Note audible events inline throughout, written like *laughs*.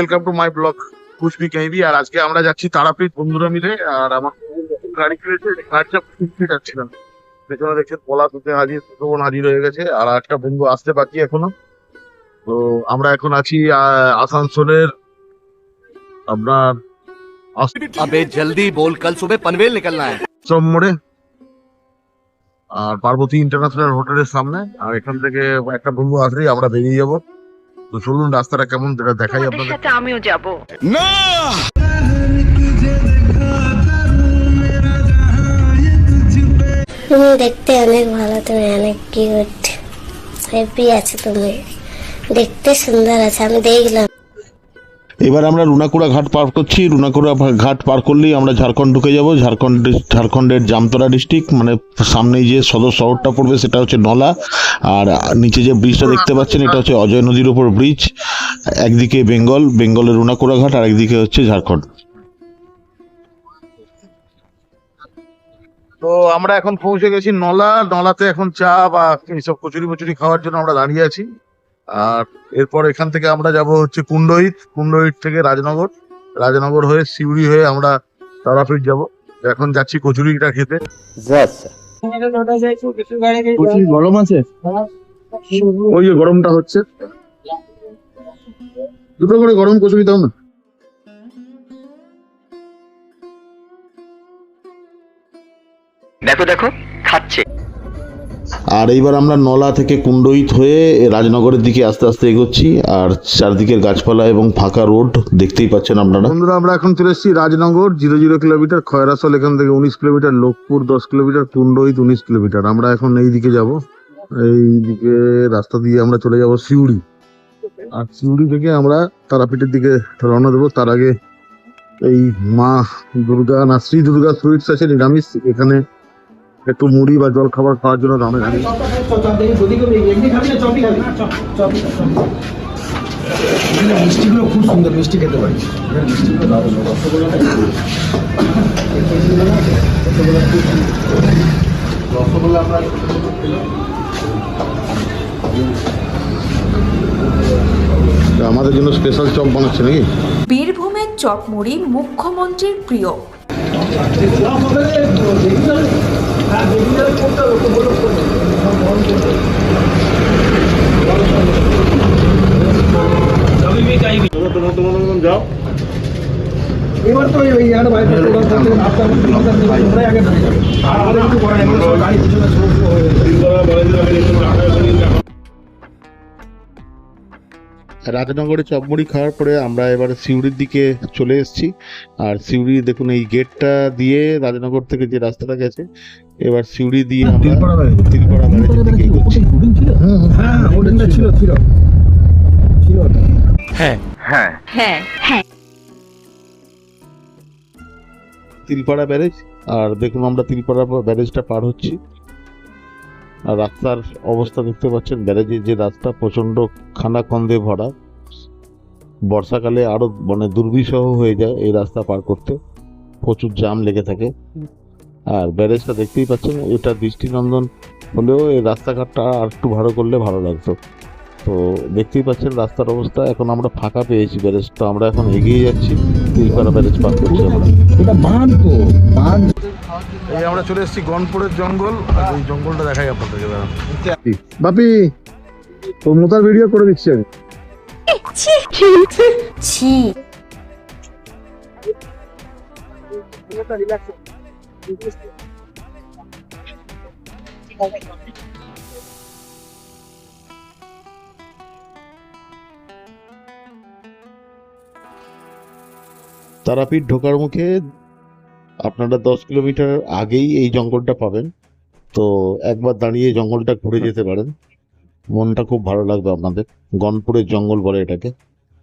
Welcome to my blog Khushbi কেবি আর আজকে আমরা যাচ্ছি তারাপীঠ বন্ধুরা মিলে আর আমার গাড়ি কিনেছে গাড়িটা যাচ্ছিলাম। পেছনে দেখছেন পলা দুটো হাজির সুতোবন হাজির হয়ে গেছে আর একটা বন্ধু আসতে বাকি এখনও। তো আমরা এখন আছি আসানসোলের। আপনার আবে জলদি বল কাল সুবে পনভেল নিকলনা হ্যায়। চম্মড়ে আর পার্বতী ইন্টারন্যাশনাল হোটেলের সামনে আর এখান থেকে একটা বন্ধু আসলেই আমরা বেরিয়ে যাব। তো চলুন রাস্তাটা কেমন যেটা দেখাই আপনাদের। সাথে আমিও যাব। তুমি দেখতে অনেক ভালো তুমি অনেক কিউট হ্যাপি আছে তুমি। দেখতে সুন্দর আছে আমি দেখলাম। এবার আমরা রুনাকুড়া ঘাট পার করছি। রুনাকুড়া ঘাট পার করলেই আমরা ঝাড়খণ্ড ঢুকে যাব। ঝাড়খণ্ড ঝাড়খণ্ডের জামতলা ডিস্ট্রিক্ট মানে সামনেই যে সদর শহরটা পড়বে সেটা হচ্ছে নলা। আর নিচে যে ব্রিজটা দেখতে পাচ্ছেন, এটা হচ্ছে অজয় নদীর উপর ব্রিজ। একদিকে বেঙ্গল, বেঙ্গলের রুনাকুড়া ঘাট, আর একদিকে হচ্ছে ঝাড়খণ্ড। তো আমরা এখন পৌঁছে গেছি নলা। নলাতে এখন চা বা এইসব কচুরি মচুরি খাওয়ার জন্য আমরা দাঁড়িয়ে আছি। আর এরপর এখান থেকে আমরা যাব হচ্ছে কুণ্ডহিত। কুণ্ডহিত থেকে রাজনগর। রাজনগর হয়ে সিউড়ি হয়ে আমরা তারাপীঠ যাব। এখন যাচ্ছি কচুরিটা খেতে। গরম আছে? ওই যে গরমটা হচ্ছে। দুটো করে গরম কচুরি তাও না। দেখো দেখো খাচ্ছে। আর এইবার আমরা নলা থেকে কুণ্ডহিত হয়ে রাজনগরের দিকে আস্তে আস্তে এগোচ্ছি, আর চারদিকের গাছপালা এবং ফাঁকা রোড দেখতেই পাচ্ছেন আপনারা। বন্ধুরা, আমরা এখন চলে এসেছি Rajnagar, zero zero kilometre Khoyrasol, এখান থেকে উনিশ কিলোমিটার, লোকপুর দশ কিলোমিটার কুন্ডহিত উনিশ কিলোমিটার। আমরা এখন এই দিকে যাব। এই দিকে রাস্তা দিয়ে আমরা চলে যাব সিউড়ি। আর সিউড়ি থেকে আমরা তারাপীঠের দিকে রওনা দেবো। তার আগে এই মা দুর্গা, না, শ্রী দুর্গা সুইটস আছে নিরামিষ। এখানে একটু মুড়ি বা জল খাবার খাওয়ার জন্য দামে দাঁড়িয়ে মিষ্টিগুলো খুব সুন্দর মিষ্টি খেতে পারি। রসগোল্লা আমরা আমাদের জন্য স্পেশাল চপ বানাচ্ছে নাকি? বীরভূমের চপমুড়ি মুখ্যমন্ত্রীর প্রিয়। যাও এবার তো ওই বাইক করতে রাস্তা আগে রাজনগরে চপমুড়ি খাওয়ার পরে আমরা এবারে সিউড়ির দিকে চলে এসেছি। আর সিউড়ি দেখুন এই গেটটা দিয়ে রাজনগর থেকে যে রাস্তাটা গেছে এবার সিউড়ি দিয়ে আমরা তিলপাড়া ব্যারেজের দিকে এগোচ্ছি। হ্যাঁ হোটেলটা ছিল ছিল। ছিল ওটা। হ্যাঁ। হ্যাঁ হ্যাঁ। তিলপাড়া ব্যারেজ আর দেখুন আমরা তিলপাড়া ব্যারেজটা পার হচ্ছি। রাস্তার অবস্থা দেখতে পাচ্ছেন ব্যারেজের যে রাস্তা প্রচণ্ড খানাখন্দে ভরা, বর্ষাকালে আরও মানে দুর্বিষহ হয়ে যায় এই রাস্তা পার করতে, প্রচুর জাম লেগে থাকে। আর ব্যারেজটা দেখতেই পাচ্ছেন, এটা দৃষ্টিনন্দন হলেও এই রাস্তাঘাটটা আর একটু ভালো করলে ভালো লাগতো। তো দেখতেই পাচ্ছেন রাস্তার অবস্থা, এখন আমরা ফাঁকা পেয়েছি ব্যারেজ, তো আমরা এখন এগিয়ে যাচ্ছি, তিলপাড়া ব্যারেজ পার করছি আমরা। এটা বান তো বান এই আমরা চলে এসেছি গনপুরের জঙ্গল আর এই জঙ্গলটা দেখাই আপনাদেরকে বাপি মোতার ভিডিও করে দিচ্ছি আমি। ছি। তারাপীঠ ঢোকার মুখে আপনারা দশ কিলোমিটার আগেই এই জঙ্গলটা পাবেন। তো একবার দাঁড়িয়ে জঙ্গলটা ঘুরে যেতে পারেন। মনটা খুব ভালো লাগবে আপনাদের। গনপুরের জঙ্গল বলে এটাকে।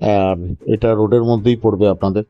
আর এটা রোডের মধ্যেই পড়বে আপনাদের।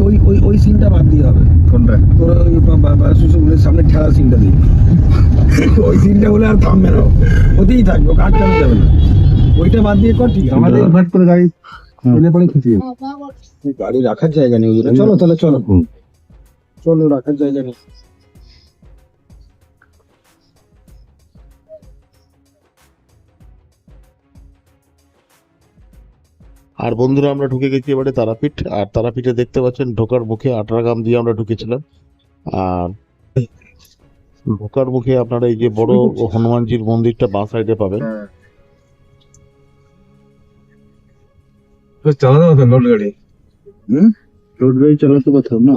ওই ওই ওই সিনটা বাদ দিয়ে হবে। কোনটা? তোর ওই বা- বা- বা- শ্বশুরের সামনে ঠেলার সিনটা দিবি ওই সিনটা বলে আর থামবে না। ওতেই থাকবে কাজ চালাতে যাবে না। ওইটা বাদ দিয়ে কর ঠিক আমাদের করে গাড়ি এলে পরে খুশি গাড়ি রাখার জায়গা নেই। ওই জন্য। চলো তাহলে চলো। চলো রাখার জায়গা নেই। আর বন্ধুরা আমরা ঢুকে গেছি এবারে তারাপীঠ। আর তারাপীঠে দেখতে পাচ্ছেন ঢোকার মুখে আটরাগাম দিয়ে আমরা ঢুকেছিলাম। আর ঢোকার মুখে আপনারা এই যে বড় *laughs* হনুমানজির মন্দিরটা বাঁ সাইডে পাবেন। চালাতে হবে লোড গাড়ি। রোড গাড়ি চালাতে পারতাম না?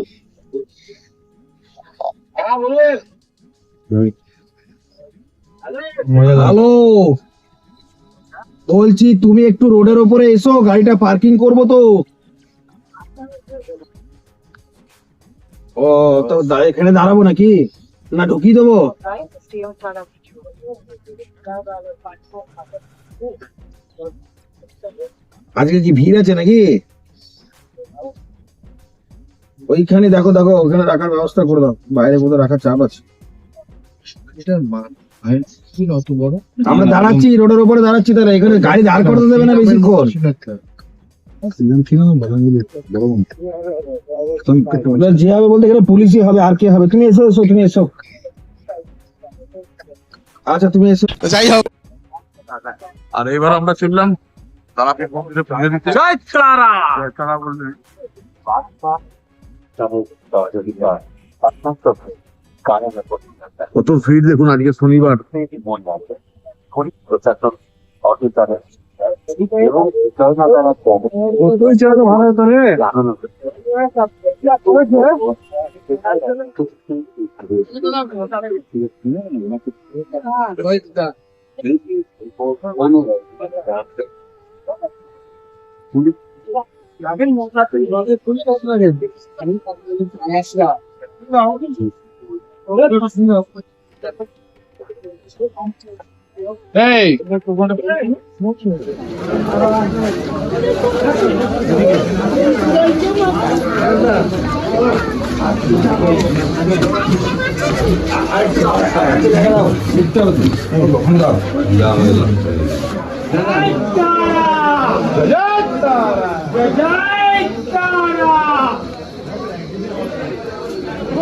হ্যালো। বলছি, তুমি একটু রোডের ওপরে এসো, গাড়িটা পার্কিং করব তো। ও, তো এখানে দাঁড়াবো নাকি? না, ঢুকিয়ে দেবো? আজকে কি ভিড় আছে নাকি? ওইখানে দেখো দেখো, ওখানে রাখার ব্যবস্থা করে দাও। বাইরে কোথাও রাখার চাপ আছে। আমরা দাঁড়াচ্ছি রোডের উপরে দাঁড়াচ্ছি তাহলে এখানে গাড়ি দাঁড় করতে দেবে না বেশিক্ষণ? এবার যে হবে বলতে গেলে পুলিশই হবে আর কে হবে? তুমি এসো এসো তুমি এসো। আচ্ছা তুমি এসো। আর এবার আমরা চললাম কত ভিড় দেখুন আজকে শনিবার। প্রশাসন পুলিশ পুলিশ তারাপীঠ মন্দিরে পুজো দিতে জয় তারা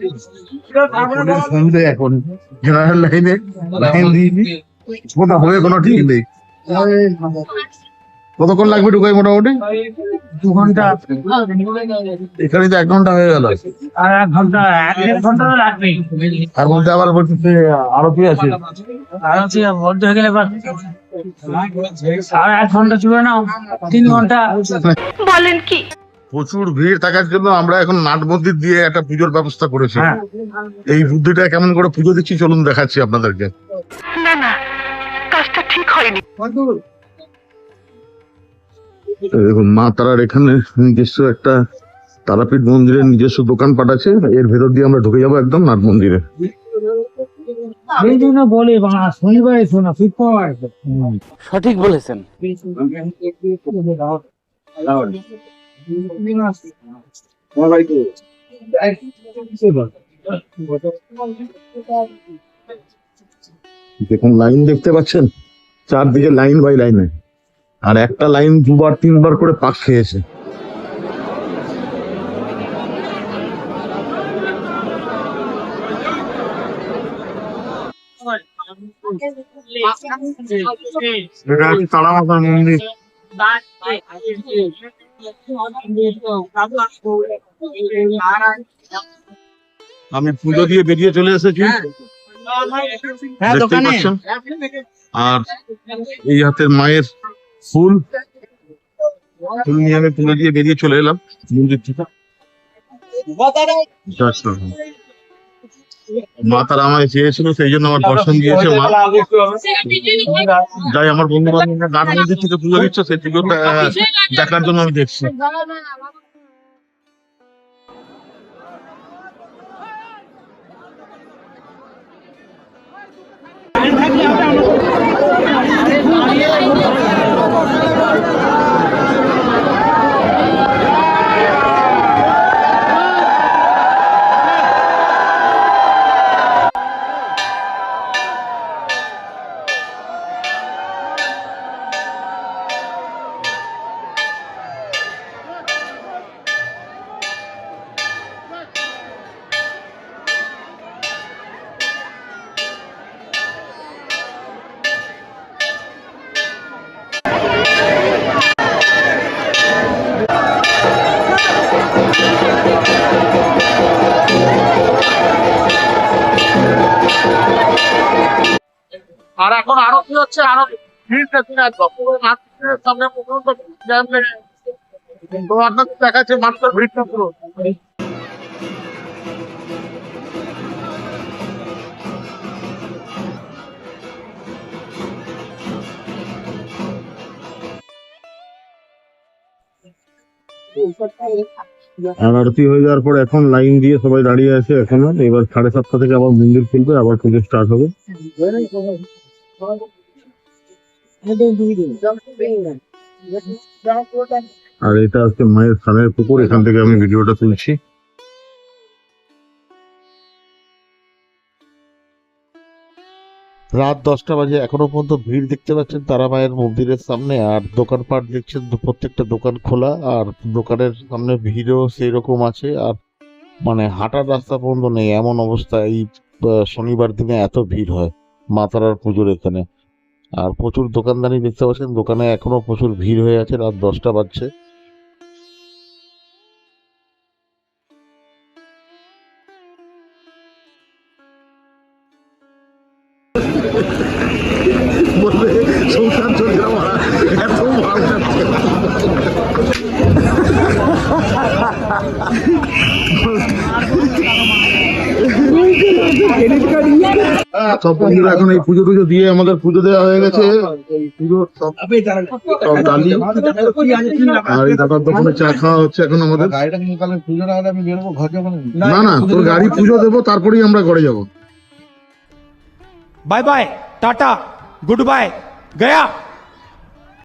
পুলিশ এখন জেনারেল লাইনে লাইন দিইনি। কোথা হবে কোনো ঠিক নেই। কতক্ষণ লাগবে ঢুকাই মোটামুটি? দু ঘণ্টা। এখানে তো এক ঘণ্টা হয়ে গেল। আর এক ঘণ্টা এক ঘণ্টা তো লাগবেই। তার মধ্যে আবার আছে। আর হচ্ছে বলতে হয়ে গেলে এবার আর এক ঘণ্টা নাও। তিন ঘণ্টা। বলেন কি? প্রচুর ভিড় থাকার জন্য আমরা এখন নাট মন্দির দিয়ে একটা পুজোর ব্যবস্থা করেছি। এই বুদ্ধিটা কেমন করে পুজো দিচ্ছি চলুন দেখাচ্ছি আপনাদেরকে। না না কাজটা ঠিক হয়নি। মা তারার এখানে নিজস্ব একটা তারাপীঠ মন্দিরের নিজস্ব দোকানপাট আছে এর ভেতর দিয়ে আমরা ঢুকে যাব একদম নাট মন্দিরে। বলে। সঠিক বলেছেন। দেখুন লাইন দেখতে পাচ্ছেন? চারদিকে লাইন বাই লাইনে আর একটা লাইন দুবার তিনবার করে পাক খেয়েছে। এটা হচ্ছে মন্দির। আমি পুজো দিয়ে বেরিয়ে চলে এসেছি দেখতেই পাচ্ছেন আর এই হাতে মায়ের ফুল ফুল নিয়ে আমি পুজো দিয়ে বেরিয়ে চলে এলাম মন্দির থেকে জয় শ্রীরাম। মা তারা আমায় চেয়েছিল, সেই জন্য আমার দর্শন দিয়েছে মা। যাই, আমার বন্ধু বান্ধব মন্দির থেকে পুজো দিচ্ছ, সেই থেকে দেখার জন্য আমি দেখছি। আর আরতি হয়ে যাওয়ার পর এখন লাইন দিয়ে সবাই দাঁড়িয়ে আছে এখনও। এবার সাড়ে সাতটা থেকে আবার মন্দির খুলবে, আবার পুজো স্টার্ট হবে। আর এটা মায়ের স্থানের পুকুর, এখান থেকে আমি ভিডিওটা তুলছি। রাত দশটা বাজে, এখনও পর্যন্ত ভিড় দেখতে পাচ্ছেন তারা মায়ের মন্দিরের সামনে, আর দোকানপাট দেখছেন প্রত্যেকটা দোকান খোলা, আর দোকানের সামনে ভিড়ও সেই রকম আছে, আর মানে হাঁটার রাস্তা পর্যন্ত নেই, এমন অবস্থা। এই শনিবার দিনে এত ভিড় হয় মা তারার পুজোর এখানে। আর প্রচুর দোকানদানি দেখতে পাচ্ছেন, দোকানে এখনও প্রচুর ভিড় হয়ে আছে, রাত দশটা বাজছে। বলবে সংসার সব এখন এই পুজো টুজো দিয়ে আমাদের পুজো দেওয়া হয়ে গেছে। গাড়ি পুজো দেবো তারপরেই আমরা ঘরে যাব। Bye bye tata good bye Gaya.